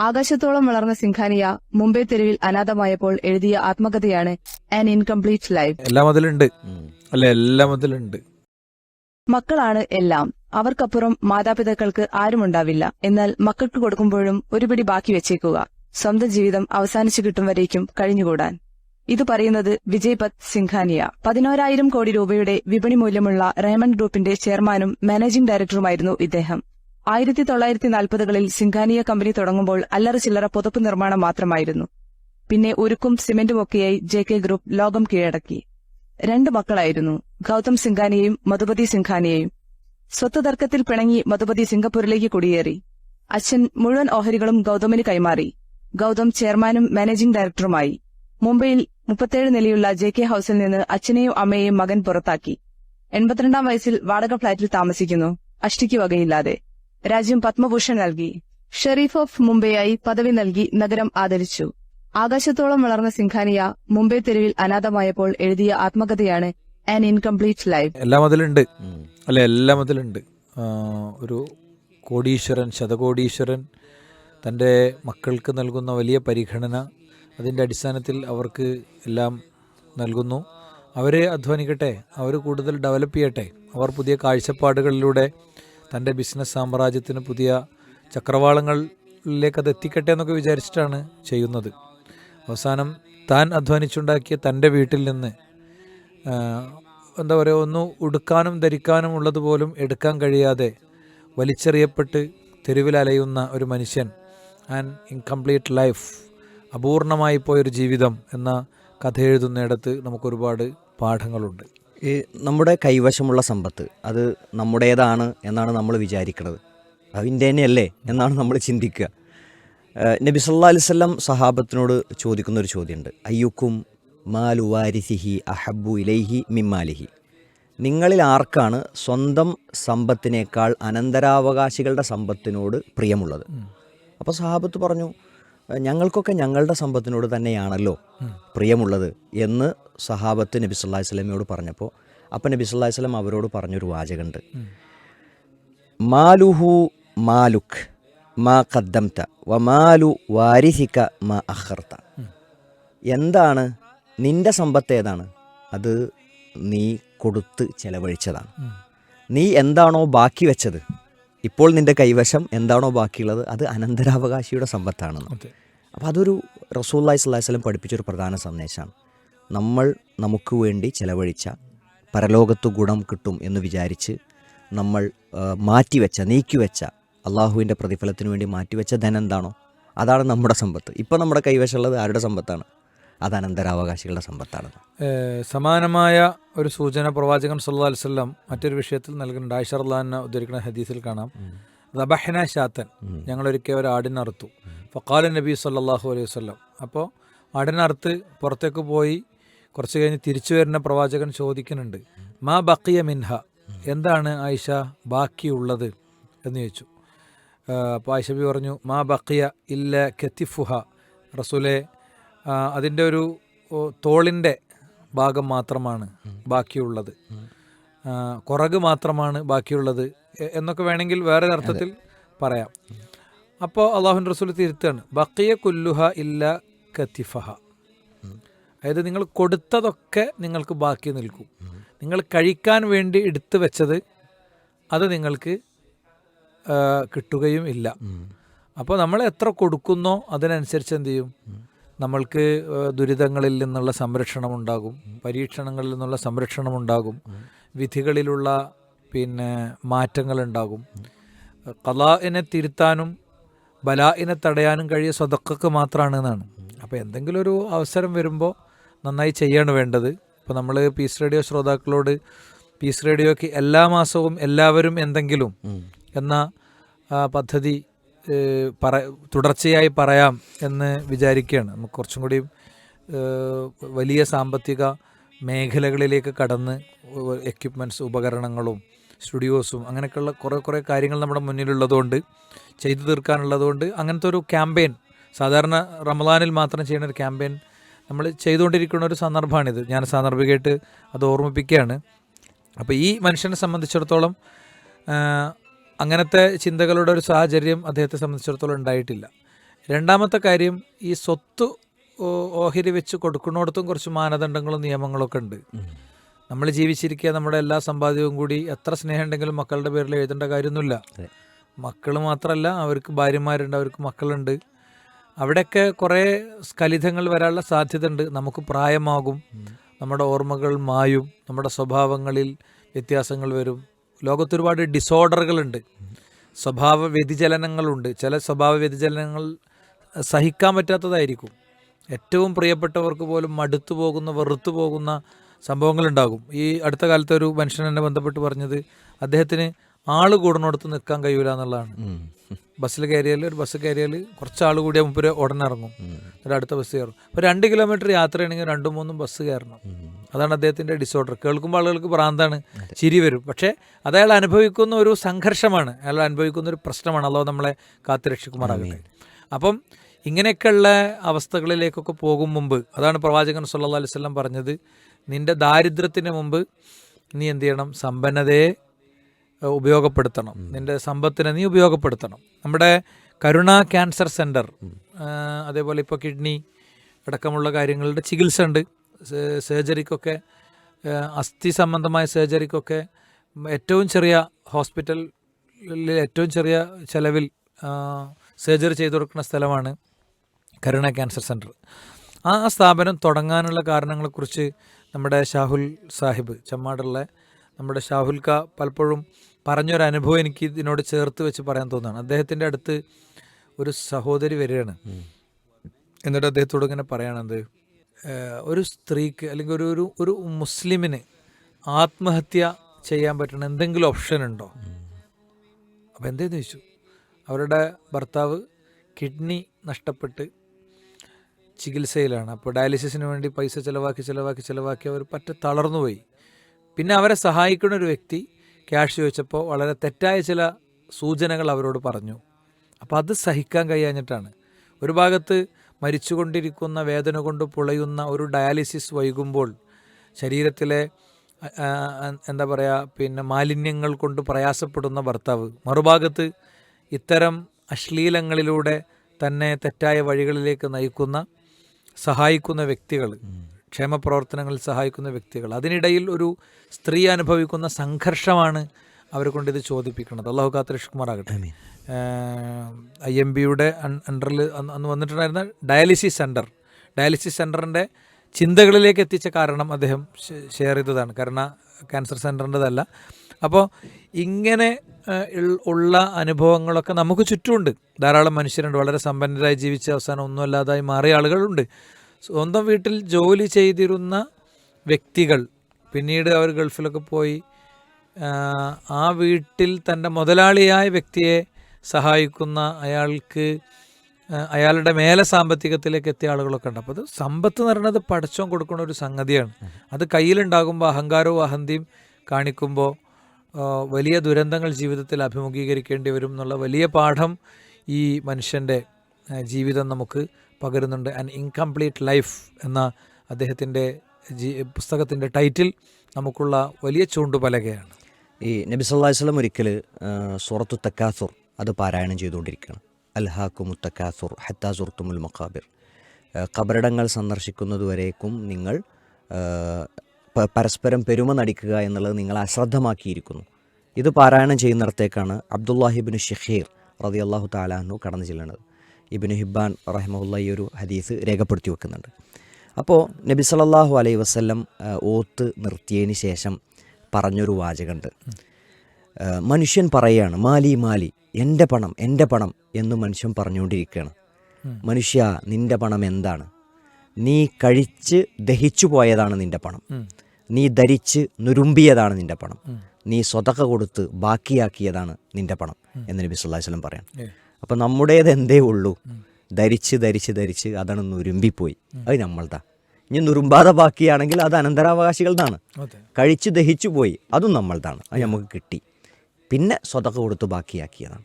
ആകാശത്തോളം വളർന്ന സിംഘാനിയ മുംബൈ തെരുവിൽ അനാഥമായപ്പോൾ എഴുതിയ ആത്മകഥയാണ് ആൻ ഇൻകംപ്ലീറ്റ് ലൈഫ് എല്ലാം അതിലുണ്ട്. അല്ല എല്ലാം മക്കളാണ് എല്ലാം. അവർക്കപ്പുറം മാതാപിതാക്കൾക്ക് ആരുമുണ്ടാവില്ല. എന്നാൽ മക്കൾക്ക് കൊടുക്കുമ്പോഴും ഒരു പിടി ബാക്കി വെച്ചേക്കുക. സ്വന്തം ജീവിതം അവസാനിച്ചു കിട്ടും വരേക്കും കഴിഞ്ഞുകൂടാൻ. ഇത് പറയുന്നത് വിജയ്പത് സിംഘാനിയ. പതിനോരായിരം കോടി രൂപയുടെ വിപണി മൂല്യമുള്ള റേമൺ ഗ്രൂപ്പിന്റെ ചെയർമാനും മാനേജിംഗ് ഡയറക്ടറുമായിരുന്നു ഇദ്ദേഹം. ആയിരത്തി തൊള്ളായിരത്തി നാൽപ്പതുകളിൽ സിംഗാനിയ കമ്പനി തുടങ്ങുമ്പോൾ അല്ലറ ചില്ലറ പുതപ്പ് നിർമ്മാണം മാത്രമായിരുന്നു. പിന്നെ ഉരുക്കും സിമെന്റുമൊക്കെയായി ജെ കെ ഗ്രൂപ്പ് ലോകം കീഴടക്കി. രണ്ട് മക്കളായിരുന്നു ഗൌതം സിംഗാനിയയും മധുപതി സിംഘാനിയെയും സ്വത്ത് തർക്കത്തിൽ പിണങ്ങി മധുപതി സിംഗപ്പൂരിലേക്ക് കുടിയേറി. അച്ഛൻ മുഴുവൻ ഓഹരികളും ഗൌതമിന് കൈമാറി. ഗൌതം ചെയർമാനും മാനേജിംഗ് ഡയറക്ടറുമായി. മുംബൈയിൽ മുപ്പത്തേഴ് നിലയുള്ള ജെ കെ ഹൌസിൽ നിന്ന് അച്ഛനെയും അമ്മയെയും മകൻ പുറത്താക്കി. എൺപത്തിരണ്ടാം വയസ്സിൽ വാടക ഫ്ളാറ്റിൽ താമസിക്കുന്നു അഷ്ടിക്ക് വകയില്ലാതെ. രാജ്യം പത്മഭൂഷൺ നൽകി. ഷെറീഫ് ഓഫ് മുംബൈയായി പദവി നൽകി നഗരം ആദരിച്ചു. ആകാശത്തോളം വളർന്ന സിംഘാനിയ മുംബൈ തെരുവിൽ അനാഥമായപ്പോൾ എഴുതിയ ആത്മകഥയാണ് ആൻ ഇൻകംപ്ലീറ്റ് ലൈഫ് എല്ലാം അതിലുണ്ട് അല്ല എല്ലാം അതിലുണ്ട് ഒരു കോടീശ്വരൻ ശതകോടീശ്വരൻ തന്റെ മക്കൾക്ക് നൽകുന്ന വലിയ പരിഗണന അതിന്റെ അടിസ്ഥാനത്തിൽ അവർക്ക് എല്ലാം നൽകുന്നു. അവരെ അധ്വാനിക്കട്ടെ അവർ കൂടുതൽ ഡെവലപ്പ് ചെയ്യട്ടെ. അവർ പുതിയ കാഴ്ചപ്പാടുകളിലൂടെ തന്റെ ബിസിനസ് സാമ്രാജ്യത്തിന് പുതിയ ചക്രവാളങ്ങളിലേക്ക് അത് എത്തിക്കട്ടെ എന്നൊക്കെ വിചാരിച്ചിട്ടാണ് ചെയ്യുന്നത്. അവസാനം താൻ അധ്വാനിച്ചുണ്ടാക്കിയ തന്റെ വീട്ടിൽ നിന്ന് എന്താ പറയുക ഒന്ന് ഉടുക്കാനും ധരിക്കാനും ഉള്ളതുപോലും എടുക്കാൻ കഴിയാതെ വലിച്ചെറിയപ്പെട്ട് തെരുവിൽ അലയുന്ന ഒരു മനുഷ്യൻ ആൻഡ് ഇൻകംപ്ലീറ്റ് ലൈഫ് അപൂർണമായി പോയൊരു ജീവിതം എന്ന കഥ എഴുതുന്നിടത്ത് നമുക്കൊരുപാട് പാഠങ്ങളുണ്ട്. ഈ നമ്മുടെ കൈവശമുള്ള സമ്പത്ത് അത് നമ്മുടേതാണ് എന്നാണ് നമ്മൾ വിചാരിക്കുന്നത് അതിന്റെ തന്നെയല്ലേ എന്നാണ് നമ്മൾ ചിന്തിക്കുക. നബി സല്ലാ അലിസ്ലം സഹാബത്തിനോട് ചോദിക്കുന്ന ഒരു ചോദ്യമുണ്ട്. അയ്യുക്കും മാലു വാരിസിഹി അഹബു ഇലൈഹി മിമ്മാലിഹി. നിങ്ങളിൽ ആർക്കാണ് സ്വന്തം സമ്പത്തിനേക്കാൾ അനന്തരാവകാശികളുടെ സമ്പത്തിനോട് പ്രിയമുള്ളത്? അപ്പോൾ സഹാബത്ത് പറഞ്ഞു "ഏഹ് ഞങ്ങൾക്കൊക്കെ ഞങ്ങളുടെ സമ്പത്തിനോട് തന്നെയാണല്ലോ പ്രിയമുള്ളത് എന്ന് സഹാബത്ത് നബി സല്ലാഹി സ്വലമയോട് പറഞ്ഞപ്പോൾ അപ്പം നബി സല്ലാഹി സ്വലം അവരോട് പറഞ്ഞൊരു വാചകമുണ്ട് മാലുഹു മാലുക് മാ ഖദ്ദംത വ മാലു വാരിസിക മാ അഹർത്ത എന്താണ്? നിന്റെ സമ്പത്ത് ഏതാണ്? അത് നീ കൊടുത്ത് ചെലവഴിച്ചതാണ്. നീ എന്താണോ ബാക്കി വെച്ചത് ഇപ്പോൾ നിന്റെ കൈവശം എന്താണോ ബാക്കിയുള്ളത് അത് അനന്തരാവകാശിയുടെ സമ്പത്താണെന്ന്. അപ്പം അപ്പോൾ അതൊരു റസൂല്ലായി സ്വല്ലാഹി സ്വലം പഠിപ്പിച്ചൊരു പ്രധാന സന്ദേശമാണ്. നമ്മൾ നമുക്ക് വേണ്ടി ചെലവഴിച്ച പരലോകത്ത് ഗുണം കിട്ടും എന്ന് വിചാരിച്ച് നമ്മൾ മാറ്റിവെച്ച നീക്കിവെച്ച അള്ളാഹുവിന്റെ പ്രതിഫലത്തിന് വേണ്ടി മാറ്റിവെച്ച ധനം എന്താണോ അതാണ് നമ്മുടെ സമ്പത്ത്. ഇപ്പോൾ നമ്മുടെ കൈവശമുള്ളത് ആരുടെ സമ്പത്താണ്? അത് അനന്തരാവകാശികളുടെ സമ്പത്താണ് സമാനമായ ഒരു സൂചന പ്രവാചകൻ സല്ലാ അലിസ്ല്ലാം മറ്റൊരു വിഷയത്തിൽ നൽകുന്നുണ്ട്. ആയിഷ അള്ളഹാനെ ഉദ്ധരിക്കുന്ന ഹദീസിൽ കാണാം. റബഹന ഷാത്തൻ ഞങ്ങളൊരിക്കൽ ഒരു ആടിനറുത്തു ഫക്കാല നബി സല്ലാഹു അലൈഹി വസ്ലം അപ്പോൾ ആടിനറുത്ത് പുറത്തേക്ക് പോയി കുറച്ച് കഴിഞ്ഞ് തിരിച്ചു വരുന്ന പ്രവാചകൻ ചോദിക്കുന്നുണ്ട് മാ ബക്കിയ മിൻഹ? എന്താണ് ആയിഷ ബാക്കിയുള്ളത്? എന്ന് ചോദിച്ചു. അപ്പോൾ ആയിഷബി പറഞ്ഞു മാ ബക്കിയ ഇല്ല കെത്തിഫുഹ. റസൂലെ അതിന്റെ ഒരു തോളിന്റെ ഭാഗം മാത്രമാണ് ബാക്കിയുള്ളത്. കുറക് മാത്രമാണ് ബാക്കിയുള്ളത്. എന്നൊക്കെ വേണമെങ്കിൽ വേറെ അർത്ഥത്തിൽ പറയാം. അപ്പോൾ അള്ളാഹുൻ റസൂൽ തിരുത്താണ് ബക്കിയ കുല്ലുഹ ഇല്ല കത്തിഫഹ. അതായത് നിങ്ങൾ കൊടുത്തതൊക്കെ നിങ്ങൾക്ക് ബാക്കി നിൽക്കും. നിങ്ങൾ കഴിക്കാൻ വേണ്ടി എടുത്തു വെച്ചത് അത് നിങ്ങൾക്ക് കിട്ടുകയും ഇല്ല. അപ്പോൾ നമ്മൾ എത്ര കൊടുക്കുന്നോ അതിനനുസരിച്ച് എന്ത് ചെയ്യും? നമ്മൾക്ക് ദുരിതങ്ങളിൽ നിന്നുള്ള സംരക്ഷണം ഉണ്ടാകും. പരീക്ഷണങ്ങളിൽ നിന്നുള്ള സംരക്ഷണം ഉണ്ടാകും. വിധികളിലുള്ള പിന്നെ മാറ്റങ്ങൾ ഉണ്ടാകും. കലാഇനെ തിരുത്താനും ബലാഇനെ തടയാനും കഴിയ സ്വതക്കക്ക് മാത്രമാണ് എന്നാണ്. അപ്പോൾ എന്തെങ്കിലും ഒരു അവസരം വരുമ്പോൾ നന്നായി ചെയ്യാണ് വേണ്ടത്. ഇപ്പോൾ നമ്മൾ പീസ് റേഡിയോ ശ്രോതാക്കളോട് പീസ് റേഡിയോക്ക് എല്ലാ മാസവും എല്ലാവരും എന്തെങ്കിലും എന്ന പദ്ധതി പറ തുടർച്ചയായി പറയാം എന്ന് വിചാരിക്കുകയാണ്. നമുക്ക് കുറച്ചും കൂടി വലിയ സാമ്പത്തിക മേഖലകളിലേക്ക് കടന്ന് എക്യുപ്മെന്റ്സ് ഉപകരണങ്ങളും സ്റ്റുഡിയോസും അങ്ങനെയൊക്കെയുള്ള കുറേ കുറേ കാര്യങ്ങൾ നമ്മുടെ മുന്നിലുള്ളതുകൊണ്ട് ചെയ്തു തീർക്കാനുള്ളതുകൊണ്ട് അങ്ങനത്തെ ഒരു ക്യാമ്പയിൻ സാധാരണ റമദാനിൽ മാത്രം ചെയ്യുന്ന ഒരു ക്യാമ്പയിൻ നമ്മൾ ചെയ്തുകൊണ്ടിരിക്കുന്ന ഒരു സന്ദർഭമാണിത്. ഞാൻ സാന്ദർഭികമായിട്ട് അത് ഓർമ്മിപ്പിക്കുകയാണ്. അപ്പോൾ ഈ മനുഷ്യനെ സംബന്ധിച്ചിടത്തോളം അങ്ങനത്തെ ചിന്തകളുടെ ഒരു സാഹചര്യം അദ്ദേഹത്തെ സംബന്ധിച്ചിടത്തോളം ഉണ്ടായിട്ടില്ല. രണ്ടാമത്തെ കാര്യം ഈ സ്വത്ത് ഓഹരി വെച്ച് കൊടുക്കുന്നിടത്തും കുറച്ച് മാനദണ്ഡങ്ങളും നിയമങ്ങളൊക്കെ ഉണ്ട്. നമ്മൾ ജീവിച്ചിരിക്കുക നമ്മുടെ എല്ലാ സമ്പാദ്യവും കൂടി എത്ര സ്നേഹം ഉണ്ടെങ്കിലും മക്കളുടെ പേരിൽ എഴുതേണ്ട കാര്യമൊന്നുമില്ല. മക്കൾ മാത്രമല്ല അവർക്ക് ഭാര്യമാരുണ്ട് അവർക്ക് മക്കളുണ്ട്. അവിടെയൊക്കെ കുറേ സ്ഖലിതങ്ങൾ വരാനുള്ള സാധ്യത ഉണ്ട്. നമുക്ക് പ്രായമാകും. നമ്മുടെ ഓർമ്മകൾ മായും. നമ്മുടെ സ്വഭാവങ്ങളിൽ വ്യത്യാസങ്ങൾ വരും. ലോകത്ത് ഒരുപാട് ഡിസോർഡറുകളുണ്ട് സ്വഭാവ വ്യതിചലനങ്ങളുണ്ട്. ചില സ്വഭാവ വ്യതിചലനങ്ങൾ സഹിക്കാൻ പറ്റാത്തതായിരിക്കും. ഏറ്റവും പ്രിയപ്പെട്ടവർക്ക് പോലും മടുത്തു പോകുന്ന വെറുത്തു പോകുന്ന സംഭവങ്ങളുണ്ടാകും. ഈ അടുത്ത കാലത്ത് ഒരു മനുഷ്യൻ എന്നെ ബന്ധപ്പെട്ട് പറഞ്ഞത് അദ്ദേഹത്തിന് ആൾ കൂടുന്നിടത്ത് നിൽക്കാൻ കഴിയൂല എന്നുള്ളതാണ്. ബസ്സിൽ കയറിയാൽ ഒരു ബസ് കയറിയാൽ കുറച്ച് ആൾ കൂടിയാൽ മുമ്പ് ഉടനെ ഇറങ്ങും. ഒരു അടുത്ത ബസ് കയറും. അപ്പോൾ രണ്ട് കിലോമീറ്റർ യാത്രയാണെങ്കിൽ രണ്ടും മൂന്നും ബസ് കയറണം. അതാണ് അദ്ദേഹത്തിന്റെ ഡിസോർഡർ കേൾക്കുമ്പോൾ ആളുകൾക്ക് ഭ്രാന്താണ്. ചിരി വരും. പക്ഷേ അത് അയാൾ അനുഭവിക്കുന്ന ഒരു സംഘർഷമാണ്. അയാൾ അനുഭവിക്കുന്ന ഒരു പ്രശ്നമാണ്. അല്ലോ നമ്മളെ കാത്തുരക്ഷിക്കുമാറാകട്ടെ അപ്പം ഇങ്ങനെയൊക്കെയുള്ള അവസ്ഥകളിലേക്കൊക്കെ പോകും മുമ്പ് അതാണ് പ്രവാചകൻ സല്ലാ അലൈഹി വസല്ലം പറഞ്ഞത് നിന്റെ ദാരിദ്ര്യത്തിന് മുമ്പ് നീ എന്ത് ചെയ്യണം? സമ്പന്നതയെ ഉപയോഗപ്പെടുത്തണം. നിന്റെ സമ്പത്തിനെ നീ ഉപയോഗപ്പെടുത്തണം. നമ്മുടെ കരുണ ക്യാൻസർ സെന്റർ അതേപോലെ ഇപ്പോൾ കിഡ്നി അടക്കമുള്ള കാര്യങ്ങളുടെ ചികിത്സ ഉണ്ട്. സർജറിക്കൊക്കെ അസ്ഥി സംബന്ധമായ സർജറിക്കൊക്കെ ഏറ്റവും ചെറിയ ഹോസ്പിറ്റലിൽ ഏറ്റവും ചെറിയ ചെലവിൽ സർജറി ചെയ്തു കൊടുക്കുന്ന സ്ഥലമാണ് കരുണ ക്യാൻസർ സെന്റർ ആ സ്ഥാപനം തുടങ്ങാനുള്ള കാരണങ്ങളെക്കുറിച്ച് നമ്മുടെ ഷാഹുൽ സാഹിബ് ചമ്മാടുള്ള നമ്മുടെ ഷാഹുൽ ക പലപ്പോഴും പറഞ്ഞൊരു അനുഭവം എനിക്ക് ഇതിനോട് ചേർത്ത് വെച്ച് പറയാൻ തോന്നുകയാണ്. അദ്ദേഹത്തിന്റെ അടുത്ത് ഒരു സഹോദരി വരികയാണ്. എന്നിട്ട് അദ്ദേഹത്തോട് ഇങ്ങനെ പറയണത് ഏഹ്, ഒരു സ്ത്രീക്ക് അല്ലെങ്കിൽ ഒരു ഒരു ഒരു മുസ്ലിമിന് ആത്മഹത്യ ചെയ്യാൻ പറ്റുന്ന എന്തെങ്കിലും ഓപ്ഷൻ ഉണ്ടോ? അപ്പോൾ എന്തേന്ന് ചോദിച്ചു? അവരുടെ ഭർത്താവ് കിഡ്നി നഷ്ടപ്പെട്ട് ചികിത്സയിലാണ്. അപ്പോൾ ഡയാലിസിസിന് വേണ്ടി പൈസ ചിലവാക്കി ചിലവാക്കി ചിലവാക്കി അവർ പറ്റ തളർന്നുപോയി. പിന്നെ അവരെ സഹായിക്കുന്ന ഒരു വ്യക്തി ക്യാഷ് ചോദിച്ചപ്പോൾ വളരെ തെറ്റായ ചില സൂചനകൾ അവരോട് പറഞ്ഞു. അപ്പോൾ അത് സഹിക്കാൻ കഴിയാഞ്ഞിട്ടാണ്. ഒരു ഭാഗത്ത് മരിച്ചുകൊണ്ടിരിക്കുന്ന വേദന കൊണ്ട് പുളയുന്ന ഒരു ഡയാലിസിസ് വൈകുമ്പോൾ ശരീരത്തിലെ എന്താ പറയുക പിന്നെ മാലിന്യങ്ങൾ കൊണ്ട് പ്രയാസപ്പെടുന്ന ഭർത്താവ്. മറുഭാഗത്ത് ഇത്തരം അശ്ലീലങ്ങളിലൂടെ തന്നെ തെറ്റായ വഴികളിലേക്ക് നയിക്കുന്ന സഹായിക്കുന്ന വ്യക്തികൾ ക്ഷേമപ്രവർത്തനങ്ങളിൽ സഹായിക്കുന്ന വ്യക്തികൾ. അതിനിടയിൽ ഒരു സ്ത്രീ അനുഭവിക്കുന്ന സംഘർഷമാണ് അവരെ കൊണ്ട് ഇത് ചോദിപ്പിക്കുന്നത് അള്ളാഹു കാത്തരഷ്കുമാറാകട്ടെ ഐ എം ബിയുടെ അണ്ടറിൽ അന്ന് വന്നിട്ടുണ്ടായിരുന്ന ഡയാലിസിസ് സെന്റർ ഡയാലിസിസ് സെന്ററിന്റെ ചിന്തകളിലേക്ക് എത്തിച്ച കാരണം അദ്ദേഹം ഷെയർ ചെയ്തതാണ്. കാരണം ക്യാൻസർ സെന്ററിന്റെതല്ല അപ്പോൾ ഇങ്ങനെ ഉള്ള അനുഭവങ്ങളൊക്കെ നമുക്ക് ചുറ്റുമുണ്ട്. ധാരാളം മനുഷ്യരുണ്ട്. വളരെ സമ്പന്നരായി ജീവിച്ച അവസാനം ഒന്നുമല്ലാതായി മാറിയ ആളുകളുണ്ട്. സ്വന്തം വീട്ടിൽ ജോലി ചെയ്തിരുന്ന വ്യക്തികൾ പിന്നീട് അവർ ഗൾഫിലൊക്കെ പോയി ആ, വീട്ടിൽ തന്റെ മുതലാളിയായ വ്യക്തിയെ സഹായിക്കുന്ന അയാൾക്ക് അയാളുടെ മേലെ സാമ്പത്തികത്തിലേക്ക് എത്തിയ ആളുകളൊക്കെ ഉണ്ട്. അപ്പോൾ അത് സമ്പത്ത് എന്ന് പറയുന്നത് കൊടുക്കുന്ന ഒരു സംഗതിയാണ്. അത് കയ്യിലുണ്ടാകുമ്പോൾ അഹങ്കാരവും അഹന്തിയും കാണിക്കുമ്പോൾ വലിയ ദുരന്തങ്ങൾ ജീവിതത്തിൽ അഭിമുഖീകരിക്കേണ്ടി വരും എന്നുള്ള വലിയ പാഠം ഈ മനുഷ്യന്റെ ജീവിതം നമുക്ക് പകരുന്നുണ്ട്. ആൻ ഇൻകംപ്ലീറ്റ് ലൈഫ് എന്ന അദ്ദേഹത്തിന്റെ പുസ്തകത്തിന്റെ ടൈറ്റിൽ നമുക്കുള്ള വലിയ ചൂണ്ടുപലകയാണ്. ഈ നബി സല്ലല്ലാഹു അലൈഹി വസല്ലം ഒരിക്കൽ സൂറത്തു തക്കാസുർ അത് പാരായണം ചെയ്തുകൊണ്ടിരിക്കുകയാണ്. അൽഹാക്കുമു തക്കാസുർ ഹത്താ മഖാബിർ. കബറിടങ്ങൾ സന്ദർശിക്കുന്നതുവരേക്കും നിങ്ങൾ പരസ്പരം പെരുമ നടിക്കുക എന്നുള്ളത് നിങ്ങൾ അശ്രദ്ധമാക്കിയിരിക്കുന്നു. ഇത് പാരായണം ചെയ്യുന്നിടത്തേക്കാണ് അബ്ദുല്ലാഹിബിൻ ഷഹീർ റതി അള്ളാഹു താലാഹു കടന്നു ചെല്ലുന്നത്. ഇബിന് ഹിബാൻ റഹിമുല്ല ഈ ഒരു ഹദീസ് രേഖപ്പെടുത്തി വെക്കുന്നുണ്ട്. അപ്പോൾ നബി സല്ലല്ലാഹു അലൈഹി വസല്ലം ഓത്ത് നിർത്തിയതിന് ശേഷം പറഞ്ഞൊരു വാചകമുണ്ട് മനുഷ്യൻ പറയുകയാണ് മാലി മാലി എന്റെ പണം എന്റെ പണം എന്ന് മനുഷ്യൻ പറഞ്ഞുകൊണ്ടിരിക്കുകയാണ്. മനുഷ്യ നിന്റെ പണം എന്താണ്? നീ കഴിച്ച് ദഹിച്ചു പോയതാണ് നിന്റെ പണം. നീ ധരിച്ച് നുരുമ്പിയതാണ് നിന്റെ പണം. നീ സ്വതക കൊടുത്ത് ബാക്കിയാക്കിയതാണ് നിന്റെ പണം എന്ന് നബി സല്ലല്ലാഹു വല്ലം പറയാം. അപ്പം നമ്മുടേത് എന്തേ ഉള്ളൂ ധരിച്ച് ധരിച്ച് ധരിച്ച് അതാണ് നുരുമ്പിപ്പോയി. അത് നമ്മൾതാ. ഇനി നുറുമ്പാതെ ബാക്കിയാണെങ്കിൽ അത്. അനന്തരാവകാശികളുടെ കഴിച്ചു ദഹിച്ചു പോയി അതും നമ്മളതാണ് അത് നമുക്ക് കിട്ടി. പിന്നെ സ്വതക്ക കൊടുത്ത് ബാക്കിയാക്കിയതാണ്.